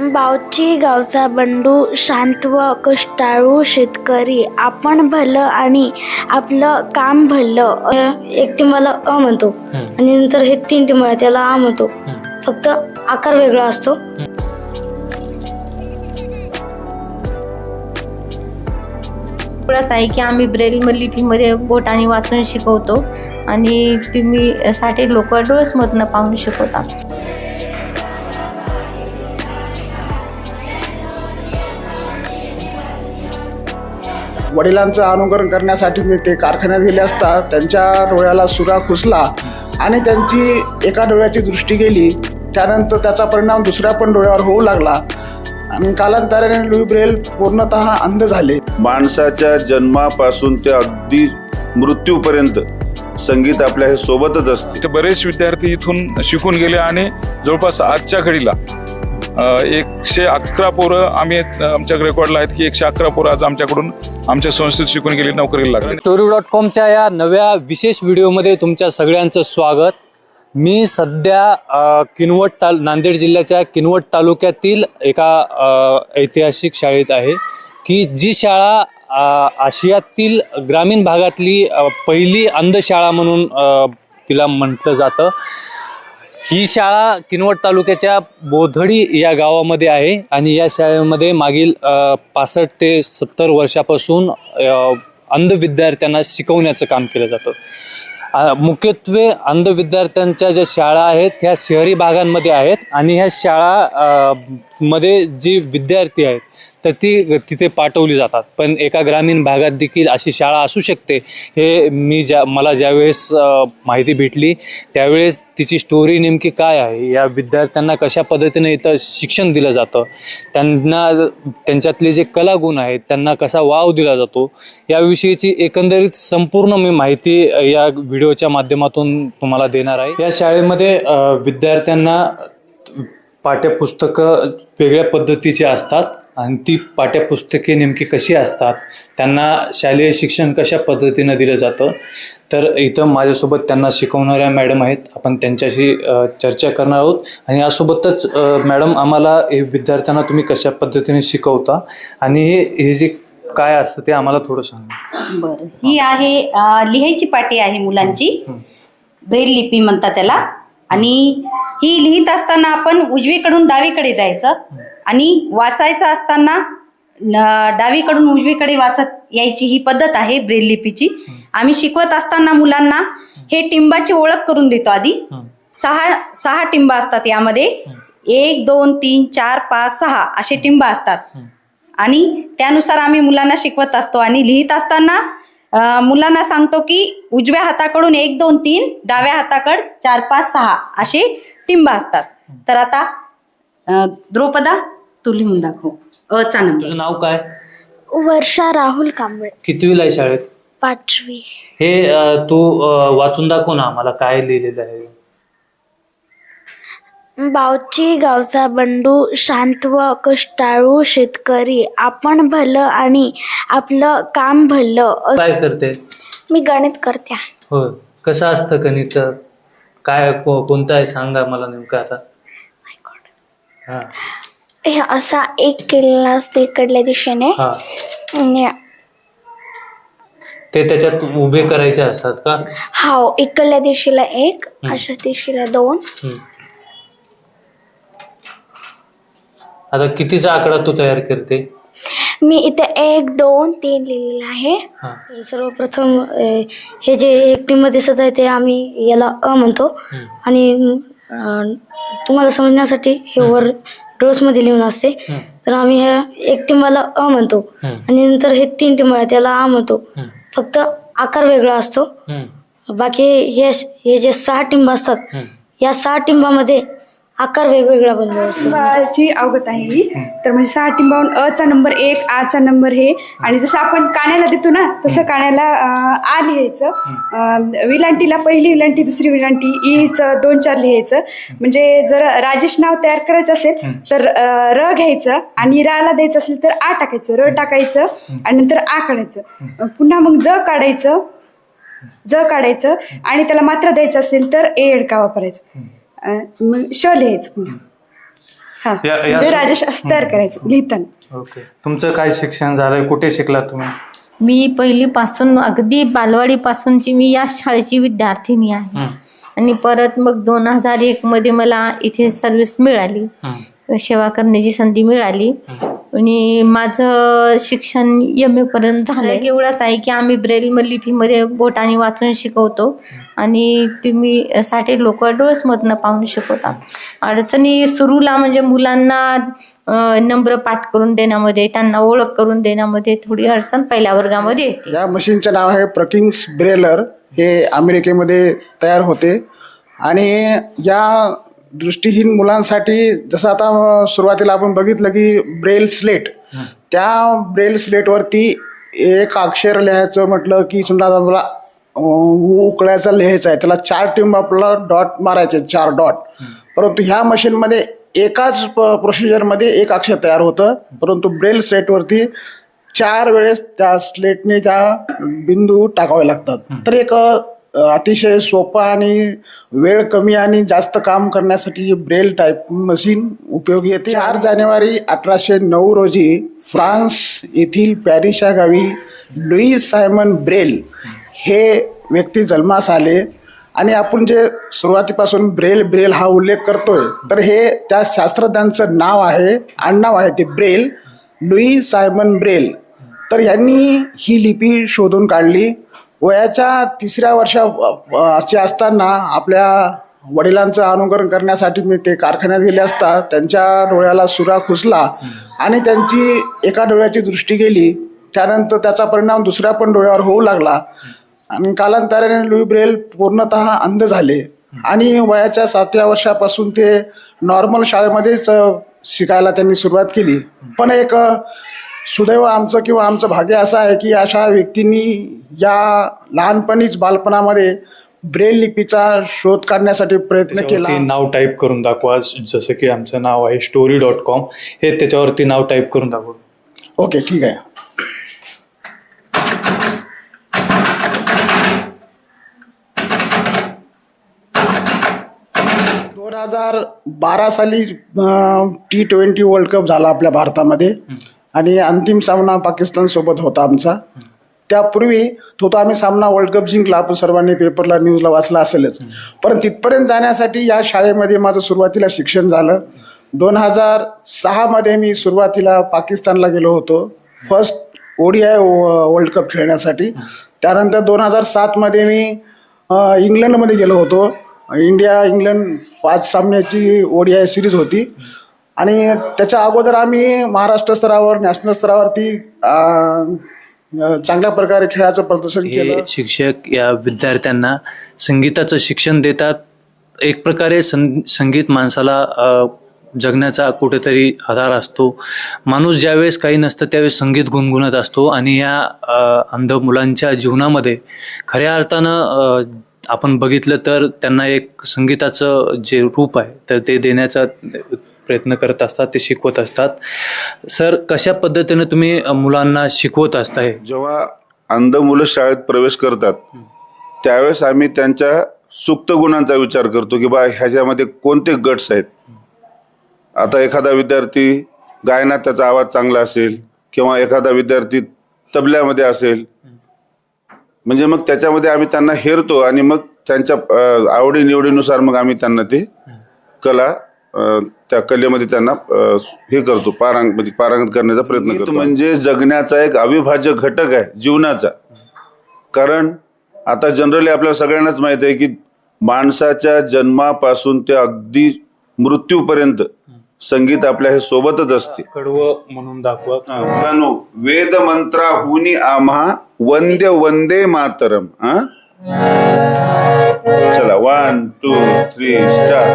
बावची गावचा बंडू शांत व कष्टाळू शेतकरी. आपण भलं आणि आपलं काम भलं. एक टीमाला अ म्हणतो. आणि नंतर हे तीन टीम त्याला आ म्हणतो. फक्त आकार वेगळा असतो. एवढंच आहे की आम्ही ब्रेल लिपीमध्ये बोटाने वाचून शिकवतो. आणि तुम्ही साठी लोक डोळसमधनं पाहून शिकवता. वडिलांचं अनुकरण करण्यासाठी मी ते कारखान्यात गेले असता त्यांच्या डोळ्याला सुरा खुसला आणि त्यांची एका डोळ्याची दृष्टी गेली. त्यानंतर त्याचा परिणाम दुसऱ्या पण डोळ्यावर होऊ लागला. आणि कालांतराने लुई ब्रेल पूर्णतः अंध झाले. माणसाच्या जन्मापासून ते अगदी मृत्यूपर्यंत संगीत आपल्या हे सोबतच असते. ते बरेच विद्यार्थी इथून शिकून गेले आणि जवळपास आजच्या घडीला एकशे अकरा पोरं आम्ही आमच्याकडे रेकॉर्डला आहेत की एकशे अकरा पोरं आज आमच्याकडून आमच्या संस्थेत शिकून गेली नोकरीला लागले. स्टोरी डॉट कॉमच्या या नव्या विशेष व्हिडिओमध्ये तुमच्या सगळ्यांचं स्वागत. मी सध्या किनवट ताल नांदेड जिल्ह्याच्या किनवट तालुक्यातील एका ऐतिहासिक शाळेत आहे की जी शाळा आशियातील ग्रामीण भागातली पहिली अंधशाळा म्हणून तिला म्हटलं जातं. ही शाळा किनवट तालुक्याच्या बोधडी या गावामध्ये आहे आणि या शाळेमध्ये मागील पासष्ट ते सत्तर वर्षापासून अंध विद्यार्थ्यांना शिकवण्याचं काम केलं जातं. मुख्यत्वे अंध विद्यार्थ्यांच्या ज्या शाळा आहेत ह्या शहरी भागांमध्ये आहेत आणि ह्या शाळा मध्ये जी विद्यार्थी आहेत तर ती तिथे पाठवली जातात. पण एका ग्रामीण भागात देखील अशी शाळा असू शकते. हे मी ज्या मला ज्यावेळेस माहिती भेटली त्यावेळेस तिची स्टोरी नेमकी काय आहे? या विद्यार्थ्यांना कशा पद्धतीने इथं शिक्षण दिलं जातं? त्यांना त्यांच्यातले जे कलागुण आहेत त्यांना कसा वाव दिला जातो? याविषयीची एकंदरीत संपूर्ण मी माहिती या व्हिडिओच्या माध्यमातून तुम्हाला देणार आहे. या शाळेमध्ये विद्यार्थ्यांना पाठ्यपुस्तकं वेगळ्या पद्धतीची असतात आणि ती पाठ्यपुस्तके नेमकी कशी असतात त्यांना शालेय शिक्षण कशा पद्धतीनं दिलं जातं तर इथं माझ्यासोबत त्यांना शिकवणाऱ्या मॅडम आहेत. आपण त्यांच्याशी चर्चा करणार आहोत. आणि यासोबतच मॅडम आम्हाला हे विद्यार्थ्यांना तुम्ही कशा पद्धतीने शिकवता आणि हे हे जे काय असतं ते आम्हाला थोडं सांगा. बरं. ही आहे लिहायची पाटी आहे मुलांची. ब्रेल लिपी म्हणतात त्याला. आणि ही लिहित असताना आपण उजवीकडून डावीकडे जायचं आणि वाचायचं असताना डावीकडून उजवीकडे वाचत यायची ही पद्धत आहे ब्रेल लिपीची. आम्ही शिकवत असताना मुलांना हे टिंबाची ओळख करून देतो आधी. सहा सहा टिंब असतात यामध्ये. एक दोन तीन चार पाच सहा असे टिंब असतात. आणि त्यानुसार आम्ही मुलांना शिकवत असतो आणि लिहित असताना मुलांना सांगतो की उजव्या हाताकडून एक दोन तीन डाव्या हाताकड चार पाच सहा असे टिंब असतात. तर आता अं, द्रौपदा तू लिहून दाखव. अचा नंबर. तुझं नाव काय? वर्षा राहुल कांबळे. कितवीला आहे शाळेत? पाचवी. हे अ, तू अ, वाचून दाखव ना आम्हाला काय लिहिलेलं आहे. बावची गावचा बंडू शांत व कष्टाळू शेतकरी. आपण भलं आणि आपलं काम भलं. अ, काय करते? मी गणित करते. हो कसं असतं गणित? काय को- कोणतं आहे सांगा मला नेमकं आता. हा. हे असा एक केलेला असतो इकडल्या दिशेने. हा. आणि ते त्याच्यात उभे करायचे असतात का? हा इकडल्या दिशेला एक अशाच दिशेला दोन. हम्म. आता कितीचा आकडा तू तयार करते? मी इथे एक दोन तीन लिहिलेलं आहे हा तर सर्वप्रथम अ, हे जे एकटीमध्ये दिसत आहे ते आम्ही याला अ म्हणतो हम्म. आणि अ, तुम्हाला समजण्यासाठी हे वर डोळसमध्ये लिहून असते हम्म. तर आम्ही ह्या एक टीमाला अ म्हणतो हम्म. आणि नंतर हे तीन टीम आहे त्याला आ म्हणतो हम्म. फक्त आकार वेगळा असतो हम्म. बाकी हे हे जे सहा टिंब असतात हम्म. या सहा टिंबामध्ये आकार वेगवेगळा बनलेला असतो टिंबाची अवगत आहे ही. तर म्हणजे सहा टिंबाहून अ चा नंबर एक आ चा नंबर हे. आणि जसं आपण काण्याला देतो ना तसं काण्याला अं, आ लिहायचं. अं, विलांटीला पहिली विलांटी दुसरी विलांटी ईचं दोन चार लिहायचं. म्हणजे जर राजेश नाव तयार करायचं असेल तर अं, र घ्यायचं आणि राला द्यायचं असेल तर आ टाकायचं. र टाकायचं आणि नंतर आ काढायचं. पुन्हा मग ज काढायचं. ज काढायचं आणि त्याला मात्र द्यायचं असेल तर ए एडका वापरायचं. अं, मग श लिहायचं पुन्हा हा या- या म्हणजे सु- राजेश असं तयार करायचं लिहिताना ओके. तुमचं काय शिक्षण झालंय? कुठे शिकलात तुम्ही? मी पहिलीपासून अगदी बालवाडीपासूनची मी या शाळेची विद्यार्थिनी आहे. हं, आणि परत मग दोन हजार एक मध्ये मला इथे सर्व्हिस मिळाली. हं, सेवा करण्याची संधी मिळाली. आणि माझं शिक्षण एम ए पर्यंत झालं एवढंच आहे की आम्ही ब्रेल लिपीमध्ये बोटाने वाचून शिकवतो. आणि तुम्ही साठे लोक डोळसमधनं पाहून शिकवतात अडचणी सुरूला म्हणजे मुलांना नम्र पाठ करून देण्यामध्ये त्यांना ओळख करून देण्यामध्ये थोडी अडचण पहिल्या वर्गामध्ये येते. या मशीनचं नाव आहे प्रकिंग्स ब्रेलर. हे अमेरिकेमध्ये तयार होते. आणि या दृष्टीहीन मुलांसाठी जसं आता सुरुवातीला आपण बघितलं की ब्रेल स्लेट. त्या ब्रेल स्लेटवरती एक अक्षर लिहायचं म्हटलं की समजा आपला उकळायचा लिहायचा आहे त्याला चार टिंब आपला डॉट मारायचे चार डॉट. परंतु ह्या मशीनमध्ये एकाच प्रोसिजरमध्ये एक अक्षर तयार होतं. परंतु ब्रेल सेटवरती चार वेळेस त्या स्लेटने त्या बिंदू टाकावे लागतात. तर एक अतिशय सोपा आणि वेळ कमी आणि जास्त काम करण्यासाठी ब्रेल टाईप मशीन उपयोगी येते. चार जानेवारी अठराशे नऊ रोजी फ्रान्स येथील पॅरिस या गावी लुईस सायमन ब्रेल हे व्यक्ती जन्मास आले. आणि आपण जे सुरुवातीपासून ब्रेल ब्रेल हा उल्लेख करतोय तर हे त्या शास्त्रज्ञांचं नाव आहे आडनाव आहे ते ब्रेल लुई सायमन ब्रेल. तर यांनी ही लिपी शोधून काढली. वयाच्या तिसऱ्या वर्षाचे असताना आपल्या वडिलांचं अनुकरण करण्यासाठी मी ते कारखान्यात गेले असता त्यांच्या डोळ्याला सुरा खुसला आणि त्यांची एका डोळ्याची दृष्टी गेली. त्यानंतर त्याचा परिणाम दुसऱ्या पण डोळ्यावर होऊ लागला. आणि कालांतराने लुई ब्रेल पूर्णतः अंध झाले. आणि वयाच्या सातव्या वर्षापासून ते नॉर्मल शाळेमध्येच शिकायला त्यांनी सुरुवात केली. पण एक सुदैव आमचं किंवा आमचं भाग्य असं आहे की अशा व्यक्तींनी या लहानपणीच बालपणामध्ये ब्रेल लिपीचा शोध काढण्यासाठी प्रयत्न केला. नाव टाईप करून दाखवा. जसं की आमचं नाव आहे स्टोरी डॉट कॉम हे त्याच्यावरती नाव टाईप करून दाखवा. ओके ठीक आहे. दोन हजार बारा साली टी ट्वेंटी वर्ल्ड कप झाला आपल्या भारतामध्ये. आणि अंतिम सामना पाकिस्तान सोबत होता आमचा. त्यापूर्वी तो तर आम्ही सामना वर्ल्ड कप जिंकला आपण सर्वांनी पेपरला न्यूजला वाचला असेलच. पण तिथपर्यंत जाण्यासाठी या शाळेमध्ये माझं सुरुवातीला शिक्षण झालं. दोन हजार सहामध्ये मी सुरुवातीला पाकिस्तानला गेलो होतो. फर्स्ट ओडीआय वर्ल्ड कप खेळण्यासाठी. त्यानंतर दोन हजार सातमध्ये मी इंग्लंडमध्ये गेलो होतो. इंडिया इंग्लंड पाच सामन्याची ओडीआय सिरीज होती. आणि त्याच्या अगोदर आम्ही महाराष्ट्र स्तरावर नॅशनल स्तरावरती चांगल्या प्रकारे खेळाचं प्रदर्शन केलं. शिक्षक या विद्यार्थ्यांना संगीताचं शिक्षण देतात. एक प्रकारे सं संगीत माणसाला जगण्याचा कुठेतरी आधार असतो. माणूस ज्यावेळेस काही नसतं त्यावेळेस संगीत गुणगुणत असतो आणि या अंध मुलांच्या जीवनामध्ये खऱ्या अर्थानं आपण बघितलं तर त्यांना एक संगीताचं जे रूप आहे तर ते देण्याचा प्रयत्न करत असतात ते शिकवत असतात. सर कशा पद्धतीने तुम्ही मुलांना शिकवत असताय? जेव्हा अंध मुलं शाळेत प्रवेश करतात त्यावेळेस आम्ही त्यांच्या सुप्त गुणांचा विचार करतो की बा ह्याच्यामध्ये कोणते गट्स आहेत? आता एखादा विद्यार्थी गायनात त्याचा आवाज चांगला असेल किंवा एखादा विद्यार्थी तबल्यामध्ये असेल म्हणजे मग त्याच्यामध्ये आम्ही त्यांना हेरतो आणि मग त्यांच्या आवडीनिवडीनुसार मग आम्ही त्यांना ते कला त्या कलेमध्ये त्यांना हे करतो पारांग म्हणजे पारंगत करण्याचा प्रयत्न करतो. म्हणजे जगण्याचा एक अविभाज्य घटक आहे जीवनाचा. कारण आता जनरली आपल्या सगळ्यांनाच माहीत आहे की माणसाच्या जन्मापासून ते अगदी मृत्यूपर्यंत संगीत आपल्या हे सोबतच असते. कडवं म्हणून दाखवा हा, वेद मंत्राहुनी आम्हा वंद्य वंदे मातरम हा? चला वन टू थ्री स्टार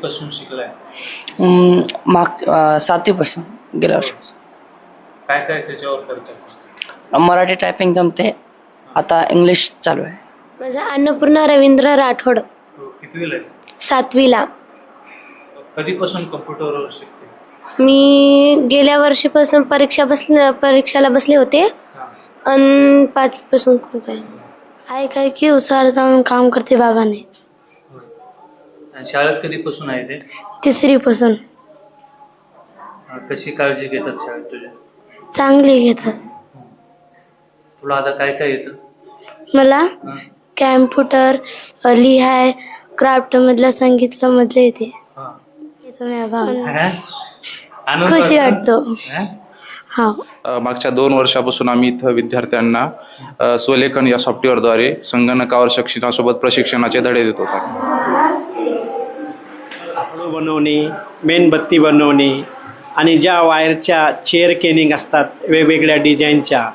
झालाय अं, माग सातवीपासून गेल्या वर्षापासून काय काय त्याच्यावर करतात मराठी टायपिंग जमते. आता इंग्लिश चालू आहे. माझं अन्नपूर्णा रवींद्र राठोड? सातवीला. कधीपासून कम्प्युटरवर शिकते? मी गेल्या वर्षीपासून परीक्षा बसले परीक्षाला बसले होते. आणि पाचपासून करत आहे आहे काय की उसार जाऊन काम करते बाबाने. आणि शाळेत कधीपासून आहे ते? तिसरीपासून. अं, कशी काळजी घेतात शाळेत तुझ्या चांगले घेतात. तुला आता काय काय येतं? मला कॅम्प्युटर लिहाय क्राफ्टमधलं संगीतमधलं येते. हा. येतो माझ्या भावाला हा? आनंद खुशी वाटतो? वाटतो. हा? हा. अ, मागच्या दोन वर्षापासून आम्ही इथं विद्यार्थ्यांना अ, स्वलेखन या सॉफ्टवेअरद्वारे संगणकावर शिक्षणासोबत प्रशिक्षणाचे धडे देत होतो. सापळू बनवणे मेणबत्ती बनवणे आणि ज्या वायरच्या चेअर केनिंग असतात वेगवेगळ्या डिझाईनच्या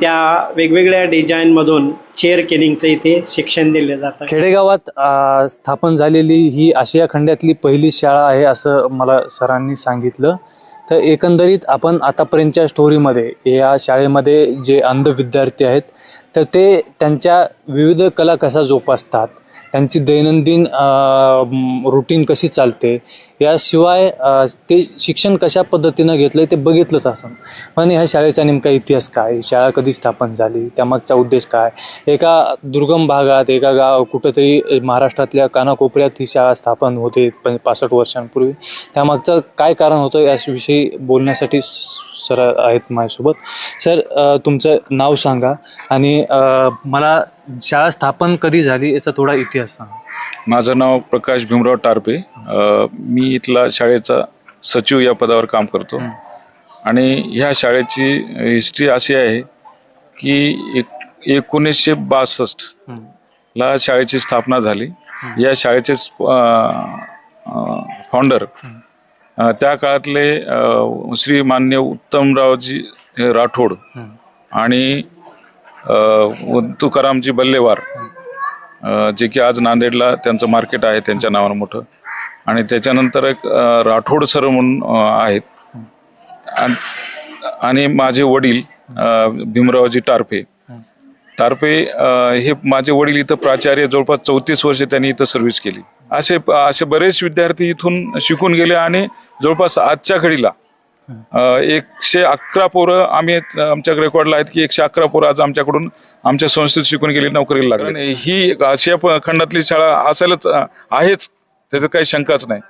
त्या वेगवेगळ्या डिझाईनमधून चेअर केनिंगचं इथे शिक्षण दिलं जातं. खेडेगावात अ, स्थापन झालेली ही आशिया खंडातली पहिली शाळा आहे असं मला सरांनी सांगितलं. तर एकंदरीत आपण आतापर्यंतच्या स्टोरीमध्ये या शाळेमध्ये जे अंध विद्यार्थी आहेत तर ते त्यांच्या विविध कला कसा जोपासतात? त्यांची दैनंदिन रुटीन कशी चालते याशिवाय ते शिक्षण कशा पद्धतीनं घेतलं आहे ते बघितलंच असं. पण ह्या शाळेचा नेमका इतिहास काय? शाळा कधी स्थापन झाली? त्यामागचा उद्देश काय? एका दुर्गम भागात एका गाव कुठंतरी महाराष्ट्रातल्या कानाकोपऱ्यात ही शाळा स्थापन होते पण पासष्ट वर्षांपूर्वी. त्यामागचं काय कारण होतं याविषयी बोलण्यासाठी सर आहेत माझ्यासोबत. सर तुमचं नाव सांगा आणि मला शाळा स्थापन कधी झाली याचा थोडा इतिहास सांगा. माझं नाव प्रकाश भीमराव टारपे. अ, मी इथला शाळेचा सचिव या पदावर काम करतो. आणि ह्या शाळेची हिस्ट्री अशी आहे की एक एकोणीसशे बासष्ट ला शाळेची स्थापना झाली. या शाळेचे फाउंडर त्या काळातले अ, श्री मान्य उत्तमरावजी राठोड आणि तुकारामजी बल्लेवार जे की आज नांदेडला त्यांचं मार्केट आहे त्यांच्या नावानं मोठं. आणि त्याच्यानंतर एक राठोड सर म्हणून आहेत. आणि- माझे वडील भीमरावजी टारपे टारपे हे माझे वडील इथं प्राचार्य जवळपास चौतीस वर्ष त्यांनी इथं सर्व्हिस केली. असे असे बरेच विद्यार्थी इथून शिकून गेले आणि जवळपास आजच्या घडीला एकशे अकरा पोरं आम्ही आमच्या रेकॉर्डला आहेत की एकशे अकरा पोरं आज आमच्याकडून आमच्या संस्थेत शिकून गेली नोकरीला लागली. ही आशिया खंडातली शाळा असायलाच आहेच. त्याच्यात काही शंकाच नाही.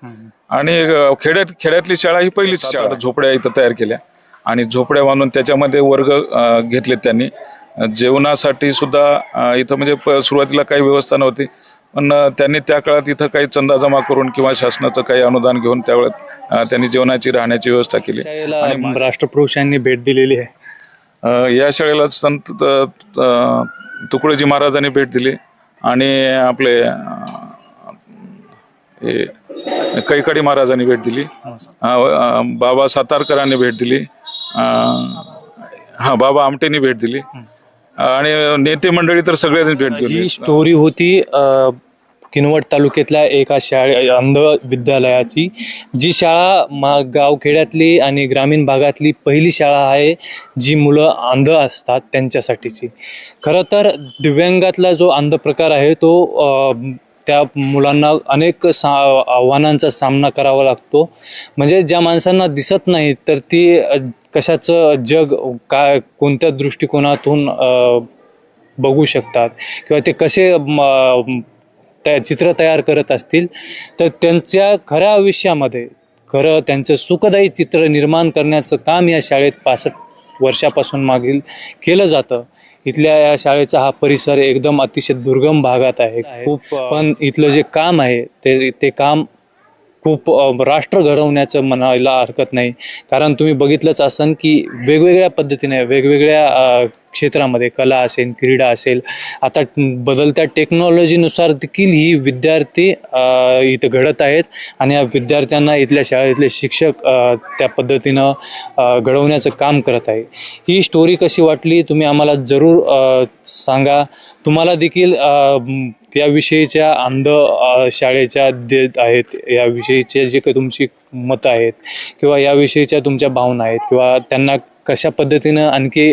आणि खेड्यात खेड्यातली शाळा ही पहिलीच शाळा. झोपड्या इथं तयार केल्या. आणि झोपड्या बांधून त्याच्यामध्ये वर्ग अ, घेतले त्यांनी. जेवणासाठी सुद्धा इथं म्हणजे सुरुवातीला काही व्यवस्था नव्हती. पण त्यांनी त्या काळात इथं काही चंदा जमा करून किंवा शासनाचं काही अनुदान घेऊन त्यावेळेत अ, त्यांनी जेवणाची राहण्याची व्यवस्था केली. शाळेला राष्ट्रपुरुषांनी भेट दिलेली आहे. या शाळेला संत तुकडोजी महाराजांनी भेट दिली आणि आपले हे कैकाडी महाराजांनी भेट दिली. बाबा सातारकरांनी भेट दिली. हा बाबा आमटेनी भेट दिली. आणि नेते मंडळी तर सगळ्यांनी भेट दिली. ही स्टोरी होती किनवट तालुक्यातल्या एका शाळे अंध विद्यालयाची जी शाळा मा गावखेड्यातली आणि ग्रामीण भागातली पहिली शाळा आहे जी मुलं अंध असतात त्यांच्यासाठीची. खरं तर दिव्यांगातला जो अंध प्रकार आहे तो त्या मुलांना अनेक सा आव्हानांचा सामना करावा लागतो. म्हणजे ज्या माणसांना दिसत नाही तर ती कशाचं जग काय कोणत्या दृष्टिकोनातून बघू शकतात? किंवा ते कसे म, त्या चित्र तयार करत असतील तर त्यांच्या खऱ्या आयुष्यामध्ये खरं त्यांचं सुखदायी चित्र निर्माण करण्याचं काम या शाळेत पासष्ट वर्षापासून मागील केलं जातं. इथल्या या शाळेचा हा परिसर एकदम अतिशय दुर्गम भागात आहे. खूप पण इथलं जे काम आहे ते ते काम खूप राष्ट्र घडवण्याचं म्हणायला हरकत नाही. कारण तुम्ही बघितलंच असन की वेगवेगळ्या पद्धतीने वेगवेगळ्या क्षेत्रामध्ये कला असेल क्रीडा असेल आता बदलत्या टेक्नॉलॉजीनुसार देखील ही विद्यार्थी इथं घडत आहेत. आणि या विद्यार्थ्यांना इथल्या शाळेतले शिक्षक त्या पद्धतीनं घडवण्याचं काम करत आहे. ही स्टोरी कशी वाटली तुम्ही आम्हाला जरूर सांगा. तुम्हाला देखील त्याविषयीच्या अंध शाळेच्या देत आहेत याविषयीचे जे काही तुमची मतं आहेत किंवा याविषयीच्या तुमच्या भावना आहेत किंवा त्यांना कशा पद्धतीनं आणखी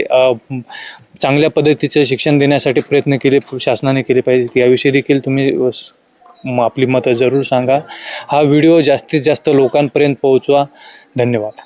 चांगल्या पद्धतीचं शिक्षण देण्यासाठी प्रयत्न केले शासनाने केले पाहिजेत याविषयी देखील तुम्ही म, आपली मतं जरूर सांगा. हा व्हिडिओ जास्तीत जास्त लोकांपर्यंत पोहोचवा. धन्यवाद.